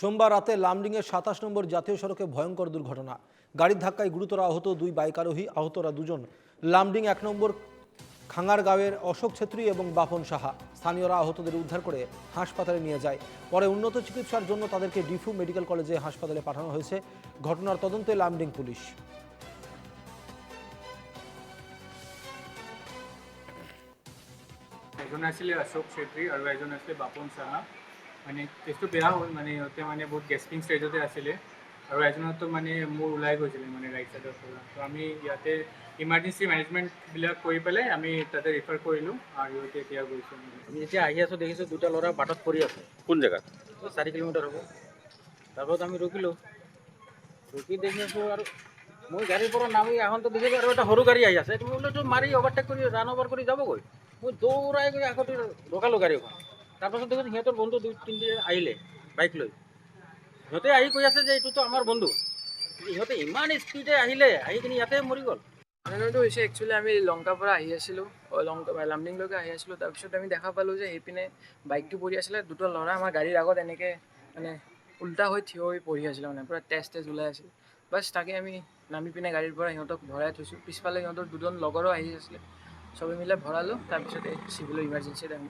সোমবার রাতে লামডিংয়ের সাতাশ নম্বর জাতীয় সড়কে ভয়ঙ্কর দুর্ঘটনা। গাড়ির ধাক্কায় গুরুতর আহত দুই বাইক আরোহী, আহতরা দুজন। লামডিং এক নম্বর খাঙ্গারগাঁওয়ের অশোক ছেত্রী এবং বাপন সাহা। স্থানীয়রা আহতদের উদ্ধার করে হাসপাতালে নিয়ে যায়। পরে উন্নত চিকিৎসার জন্য তাদেরকে ডিফু মেডিকেল কলেজে হাসপাতালে পাঠানো হয়েছে। ঘটনার তদন্তে লামডিং পুলিশ। এজন আছিলে অশোক ছেত্ৰী আৰু এজন আছিলে বাপন চাহা মানে কেছটো বেয়া হ'ল মানে সিহঁতে মানে বহুত গেষ্টিং ষ্টেজতে আছিলে। আৰু এজনতো মানে মোৰ ওলাই গৈছিলে মানে ৰাইট ছাইডৰ পৰা। তো আমি ইয়াতে ইমাৰ্জেঞ্চি মেনেজমেণ্টবিলাক কৰি পেলাই আমি তাতে ৰিফাৰ কৰিলোঁ আৰু সিহঁতে এতিয়া গৈছে। আমি যেতিয়া আহি আছোঁ দেখিছোঁ দুটা ল'ৰা বাটত পৰি আছে। কোন জেগাত? চাৰি কিলোমিটাৰ হ'ব। তাৰপিছত আমি ৰখিলোঁ। ৰখি দেখি আছোঁ আৰু মই গাড়ীৰ পৰা নামি আহোঁতে দেখিলোঁ আৰু এটা সৰু গাড়ী আহি আছে। মই বোলো মাৰি অভাৰটেক কৰি ৰান অভাৰ কৰি যাবগৈ। মই দৌৰাই গৈ আগতে ৰখালোঁ গাড়ীখন তাৰপাছত দেখিছোঁ সিহঁতৰ বন্ধু দুই তিনিটা আহিলে বাইক লৈ। সিহঁতে আহি কৈ আছে যে, এইটোতো আমাৰ বন্ধু। ইহঁতে ইমান স্পীডে আহিলে, আহি কিনি ইয়াতে মৰি গ'ল। ঘটনাটো হৈছে একচুৱেলি আমি লংকাৰ পৰা আহি আছিলোঁ লংকা, লামডিংলৈকে আহি আছিলোঁ। তাৰপিছত আমি দেখা পালোঁ যে, সেইপিনে বাইকটো পৰি আছিলে। দুটা ল'ৰা আমাৰ গাড়ীৰ আগত এনেকৈ মানে উল্টা হৈ থিয় হৈ পঢ়ি আছিলে মানে পূৰা তেজ তেজ ওলাই আছিল। বাছ তাকে আমি নামি পিনে গাড়ীৰ পৰা সিহঁতক ভৰাই থৈছোঁ। পিছফালে সিহঁতৰ দুজন লগৰো আহি আছিলে। চবে মিলাই ভৰালোঁ। তাৰপিছতে চিভিলৰ ইমাৰ্জেঞ্চিত আমি